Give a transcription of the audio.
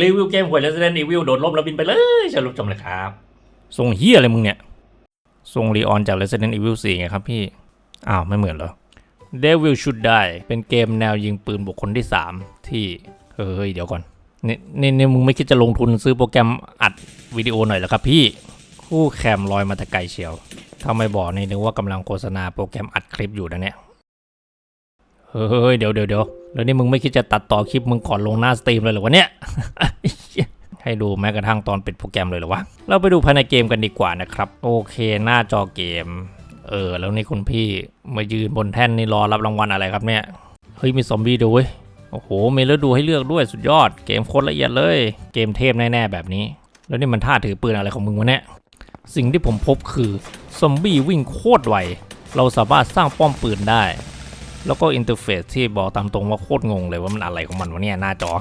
รีวิวเกมหวย Resident Evil โดดล่มแล้วบินไปเลยเชิญรับชมเลยครับทรงเฮียอะไรมึงเนี่ยทรงรีออนจาก Resident Evil 4 ไงครับพี่ อ้าว ไม่เหมือนเหรอ Devil Should Die เป็นเกมแนวยิงปืนบุคคลที่ 3 ที่ เฮ้ย เดี๋ยวก่อน นี่นี่นี่มึงไม่คิดจะลงทุนซื้อโปรแกรมอัดวิดีโอหน่อยเหรอครับพี่ คู่แคมลอยมาแต่ไกลเชียวถ้าไม่บอกนี่นึกว่ากำลังโฆษณาโปรแกรมอัดคลิปอยู่นะเนี่ย เฮ้ยเดี๋ยวเดี๋ยวเดี๋ยวแล้วนี่มึงไม่คิดจะตัดต่อคลิปมึงก่อนลงหน้าสตรีมเลยเหรอวะเนี่ยให้ดูแม้กระทั่งตอนปิดโปรแกรมเลยเหรอวะ เราไปดูภายในเกมกันดีกว่านะครับ โอเคหน้าจอเกม เออ แล้วนี่คุณพี่มายืนบนแท่นนี่รอรับรางวัลอะไรครับเนี่ย เฮ้ยมีซอมบี้ด้วยเวยโอ้โหมีฤดูให้เลือกด้วยสุดยอด เกมโคตรละเอียดเลย เกมเทพแน่ๆแบบนี้ แล้วนี่มันท่าถือปืนอะไรของมึงวะเนี่ย สิ่งที่ผมพบคือซอมบี้วิ่งโคตรไว เราสามารถสร้างป้อมปืนได้ แล้วก็อินเทอร์เฟซที่บอกตามตรงว่าโคตรงงเลยว่ามันอะไรของมันวะเนี่ยหน้าจอ